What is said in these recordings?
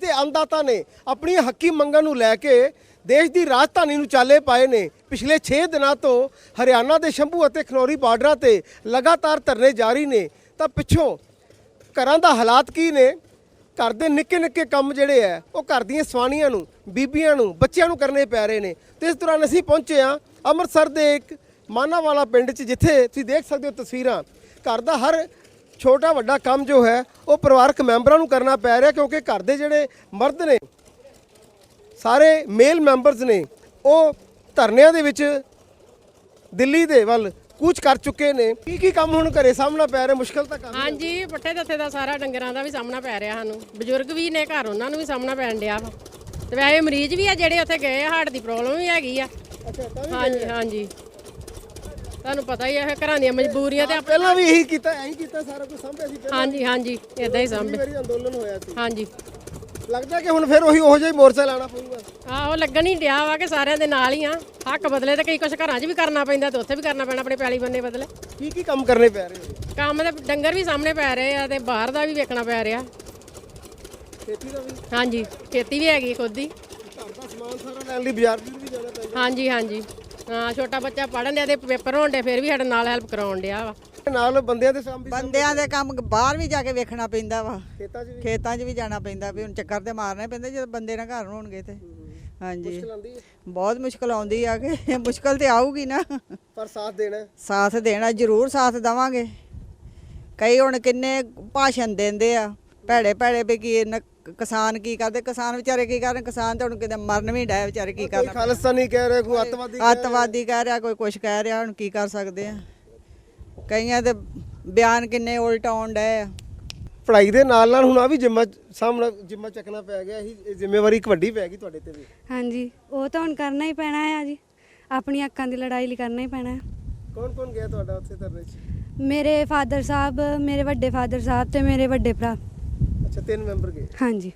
ਤੇ ਅੰਦਾਤਾ ਨੇ ਆਪਣੀਆਂ ਹੱਕੀ ਮੰਗਾਂ ਨੂੰ ਲੈ ਕੇ ਦੇਸ਼ ਦੀ ਰਾਜਧਾਨੀ ਨੂੰ ਚਾਲੇ ਪਾਏ ਨੇ। ਪਿਛਲੇ 6 ਦਿਨਾਂ ਤੋਂ ਹਰਿਆਣਾ ਦੇ ਸ਼ੰਭੂ ਅਤੇ ਖਨੌਰੀ ਬਾਰਡਰਾਂ ਤੇ ਲਗਾਤਾਰ ਧਰਨੇ ਜਾਰੀ ਨੇ। ਤਾਂ ਪਿੱਛੋਂ ਘਰਾਂ ਦਾ ਹਾਲਾਤ ਕੀ ਨੇ? ਘਰ ਦੇ ਨਿੱਕੇ ਨਿੱਕੇ ਕੰਮ ਜਿਹੜੇ ਆ, ਉਹ ਘਰ ਦੀਆਂ ਸਵਾਣੀਆਂ ਨੂੰ, ਬੀਬੀਆਂ ਨੂੰ, ਬੱਚਿਆਂ ਨੂੰ ਕਰਨੇ ਪੈ ਰਹੇ ਨੇ। ਤੇ ਇਸ ਦੌਰਾਨ ਅਸੀਂ ਪਹੁੰਚੇ ਆ ਅੰਮ੍ਰਿਤਸਰ ਦੇ ਇੱਕ ਮਾਨਾਵਾਲਾ ਪਿੰਡ 'ਚ, ਜਿੱਥੇ ਤੁਸੀਂ ਦੇਖ ਸਕਦੇ ਹੋ ਤਸਵੀਰਾਂ। ਘਰ ਦਾ ਹਰ ਛੋਟਾ ਵੱਡਾ ਕੰਮ ਜੋ ਹੈ ਉਹ ਪਰਿਵਾਰਕ ਮੈਂਬਰਾਂ ਨੂੰ ਕਰਨਾ ਪੈ ਰਿਹਾ ਕਿਉਂਕਿ ਘਰ ਦੇ ਜਿਹੜੇ ਮਰਦ ਨੇ ਸਾਰੇ ਮੇਲ ਮੈਂਬਰਸ ਨੇ ਉਹ ਧਰਨਿਆਂ ਦੇ ਵਿੱਚ ਦਿੱਲੀ ਦੇ ਵੱਲ ਕੂਚ ਕਰ ਚੁੱਕੇ ਨੇ। ਕੀ ਕੀ ਕੰਮ ਹੁਣ ਘਰੇ ਸਾਹਮਣਾ ਪੈ ਰਿਹਾ? ਮੁਸ਼ਕਲ ਤਾਂ ਕੰਮ ਹਾਂਜੀ ਪੱਠੇ ਦੱਥੇ ਦਾ ਸਾਰਾ ਡੰਗਰਾਂ ਦਾ ਵੀ ਸਾਹਮਣਾ ਪੈ ਰਿਹਾ ਸਾਨੂੰ। ਬਜ਼ੁਰਗ ਵੀ ਨੇ ਘਰ ਉਹਨਾਂ ਨੂੰ ਵੀ ਸਾਹਮਣਾ ਪੈਣ ਡਿਆ ਵਾ। ਤੇ ਵੈਸੇ ਮਰੀਜ਼ ਵੀ ਆ ਜਿਹੜੇ ਉੱਥੇ ਗਏ ਆ ਹਾਰਟ ਦੀ ਪ੍ਰੋਬਲਮ ਵੀ ਹੈਗੀ ਆ। ਅੱਛਾ ਤਾਂ ਵੀ ਹਾਂਜੀ ਹਾਂਜੀ। ਤੁਹਾਨੂੰ ਪਤਾ ਹੀ ਆ ਫਿਰ ਘਰਾਂ ਦੀਆਂ ਮਜਬੂਰੀਆਂ ਤੇ ਆਪ- ਪਹਿਲਾਂ ਵੀ ਇਹੀ ਕੀਤਾ ਐਂ ਹੀ ਕੀਤਾ ਸਾਰਾ ਕੁਝ ਸਾਂਭਿਆ ਸੀ ਪਹਿਲਾਂ। ਹਾਂਜੀ ਹਾਂਜੀ ਇਦਾਂ ਹੀ ਸਾਂਭੇ ਵਾਰੀ ਅੰਦੋਲਨ ਹੋਇਆ ਸੀ। ਹਾਂਜੀ। ਲੱਗਦਾ ਕਿ ਹੁਣ ਫਿਰ ਉਹੀ ਉਹੋ ਜਿਹਾ ਹੀ ਮੋਰਚਾ ਲਾਣਾ ਪਊਗਾ। ਆਹੋ ਲੱਗਣ ਹੀ ਡਿਆ ਵਾ ਕਿ ਸਾਰਿਆਂ ਦੇ ਨਾਲ ਹੀ ਆ। ਹੱਕ ਬਦਲੇ ਤੇ ਕਈ ਕੁਛ ਘਰਾਂ 'ਚ ਵੀ ਕਰਨਾ ਪੈਂਦਾ ਤੇ ਉੱਥੇ ਵੀ ਕਰਨਾ ਪੈਣਾ ਆਪਣੇ ਪੈਲੀ ਬੰਨੇ ਬਦਲੇ। ਕੀ ਕੀ ਕੰਮ ਕਰਨੇ ਪੈ ਰਹੇ ਕੰਮ ਤੇ ਡੰਗਰ ਵੀ ਸਾਹਮਣੇ ਪੈ ਰਹੇ ਆ ਤੇ ਬਾਹਰ ਦਾ ਵੀ ਵੇਖਣਾ ਪੈ ਰਿਹਾ। ਖੇਤੀ ਦਾ ਵੀ? ਹਾਂਜੀ ਖੇਤੀ ਵੀ ਹੈਗੀ ਖੁਦ ਦੀ। ਘਰ ਦਾ ਸਮਾਨ ਸਾਰਾ ਲੈਣ ਲਈ ਬਾਜ਼ਾਰ ਬਜ਼ੂਰ ਵੀ ਜਾਣਾ ਪੈਂਦਾ ਹਾਂਜੀ ਹਾਂਜੀ। ਹਾਂ ਛੋਟਾ ਬੱਚਾ ਪੜਨ ਡਿਆ ਤੇ ਪੇਪਰ ਹੋਣ ਡੇ ਫਿਰ ਵੀ ਸਾਡੇ ਨਾਲ ਹੈਲਪ ਕਰਾਉਣ ਡਿਆ ਵਾ। ਨਾਲ ਬੰਦਿਆਂ ਦੇ ਸਾਹਮਣੇ ਬੰਦਿਆਂ ਦੇ ਕੰਮ ਬਾਹਰ ਵੀ ਜਾ ਕੇ ਵੇਖਣਾ ਪੈਂਦਾ ਵਾ। ਖੇਤਾਂ 'ਚ ਵੀ? ਖੇਤਾਂ 'ਚ ਵੀ ਜਾਣਾ ਪੈਂਦਾ ਵੀ ਹੁਣ ਚੱਕਰ ਤੇ ਮਾਰਨੇ ਪੈਂਦੇ ਜਦੋਂ ਬੰਦੇ ਨਾਲ ਘਰ ਹੋਣਗੇ ਤੇ। ਹਾਂਜੀ। ਬਹੁਤ ਮੁਸ਼ਕਲ ਆਉਂਦੀ ਆ ਕਿ ਮੁਸ਼ਕਲ ਤੇ ਆਊਗੀ ਨਾ। ਪਰ ਸਾਥ ਦੇਣਾ। ਸਾਥ ਦੇਣਾ ਜ਼ਰੂਰ ਸਾਥ ਦੇਵਾਂਗੇ। ਕਈ ਹੁਣ ਕਿੰਨੇ ਭਾਸ਼ਣ ਦਿੰਦੇ ਆ ਭੈੜੇ ਭੈੜੇ ਵੀ ਕੀ ਨ- ਕਿਸਾਨ ਕੀ ਕਰਦੇ? ਕਿਸਾਨ ਵਿਚਾਰੇ ਕੀ ਕਰਨ? ਕਿਸਾਨ ਤਾਂ ਹੁਣ ਕਿਤੇ ਮਰਨ ਵੀ ਡੈ ਵਿਚਾਰੇ ਕੀ ਕੋਈ ਕਰਨਾ ਖਾਲਿਸਤਾਨੀ ਕਹਿ ਰਿਹਾ ਕੋਈ ਅੱਤਵਾਦੀ ਕਹਿ ਰਿਹਾ। ਅੱਤਵਾਦੀ ਕਹਿ ਰਿਹਾ ਕੋਈ ਕੁਛ ਕਹਿ ਰਿਹਾ ਹੁਣ ਕੀ ਕਰ ਸਕਦੇ ਆ? ਕਈਆਂ ਦੇ ਬਿਆਨ ਕਿੰਨੇ ਉਲਟ ਆਉਣ ਡਏ ਆ। ਪੜ੍ਹਾਈ ਦੇ ਨਾਲ ਨਾਲ ਹੁਣ ਆ ਵੀ ਜਿੰਮਾ ਸਾਹਮਣਾ ਜਿੰਮਾ ਚੱਕਣਾ ਪੈ ਗਿਆ ਇਹ ਇਹ ਜ਼ਿੰਮੇਵਾਰੀ ਇੱਕ ਵੱਡੀ ਪੈ ਗਈ ਤੁਹਾਡੇ ਤੇ ਵੀ। ਹਾਂਜੀ ਉਹ ਤਾਂ ਹੁਣ ਕਰਨਾ ਹੀ ਪੈਣਾ ਹੈ ਜੀ। ਆਪਣੀ ਅੱਖਾਂ ਦੀ ਲੜਾਈ ਲਈ ਕਰਨਾ ਹੀ ਪੈਣਾ ਹੈ ਕੌਣ ਕੌਣ ਗਿਆ ਤੁਹਾਡਾ ਉੱਥੇ ਧਰਨੇ 'ਚ? ਮੇਰੇ ਫਾਦਰ ਸਾਹਿਬ ਮੇਰੇ ਵੱਡੇ ਫਾਦਰ ਸਾਹਿਬ ਤੇ ਮੇਰੇ ਵੱਡੇ ਭਰਾ। ਅੱਛਾ ਤਿੰਨ ਮੈਂਬਰ ਗਏ। ਹਾਂਜੀ।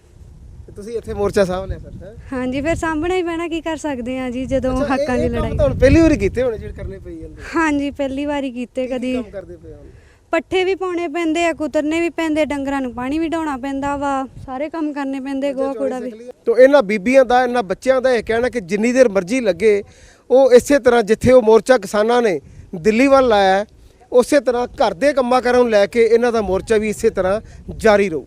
ਤੇ ਤੁਸੀਂ ਇੱਥੇ ਮੋਰਚਾ ਲਿਆ ਫਿਰ ਹੈ? ਹਾਂਜੀ ਫਿਰ ਸਾਂਭਣਾ ਹੀ ਪੈਣਾ ਕੀ ਕਰ ਸਕਦੇ ਆ ਜੀ ਜਦੋਂ ਹੱਕਾਂ ਦੀ ਲੜਾਈ। ਤੁਹਾਨੂੰ ਪਹਿਲੀ ਵਾਰੀ ਕੀਤੇ ਹੋਣੇ ਜਿਹੜੇ ਕਰਨੇ ਪਈ ਜਾਂਦੇ। ਹਾਂਜੀ ਪਹਿਲੀ ਵਾਰੀ ਕੀਤੇ ਕੀ ਕਦੀ। ਕੰਮ ਕਰਦੇ ਪਏ ਹੁਣ ਪੱਠੇ ਵੀ ਪਾਉਣੇ ਪੈਂਦੇ ਆ ਕੁਤਰਨੇ ਵੀ ਪੈਂਦੇ ਡੰਗਰਾਂ ਨੂੰ ਪਾਣੀ ਵੀ ਢਾਉਣਾ ਪੈਂਦਾ ਵਾ ਸਾਰੇ ਕੰਮ ਕਰਨੇ ਪੈਂਦੇ ਗੋਹਾ ਕੂੜਾ ਵੀ। ਤੋ ਇਹਨਾਂ ਬੀਬੀਆਂ ਦਾ ਇਹਨਾਂ ਬੱਚਿਆਂ ਦਾ ਇਹ ਕਹਿਣਾ ਕਿ ਜਿੰਨੀ ਦੇਰ ਮਰਜ਼ੀ ਲੱਗੇ ਉਹ ਇਸੇ ਤਰ੍ਹਾਂ ਜਿੱਥੇ ਉਹ ਮੋਰਚਾ ਕਿਸਾਨਾਂ ਨੇ ਦਿੱਲੀ ਵੱਲ ਲਾਇਆ ਹੈ, ਉਸੇ ਤਰ੍ਹਾਂ ਘਰ ਦੇ ਕੰਮਾਂ ਕਾਰਾਂ ਨੂੰ ਲੈ ਕੇ ਇਹਨਾਂ ਦਾ ਮੋਰਚਾ ਵੀ ਇਸੇ ਤਰ੍ਹਾਂ ਜਾਰੀ ਰਹੂ।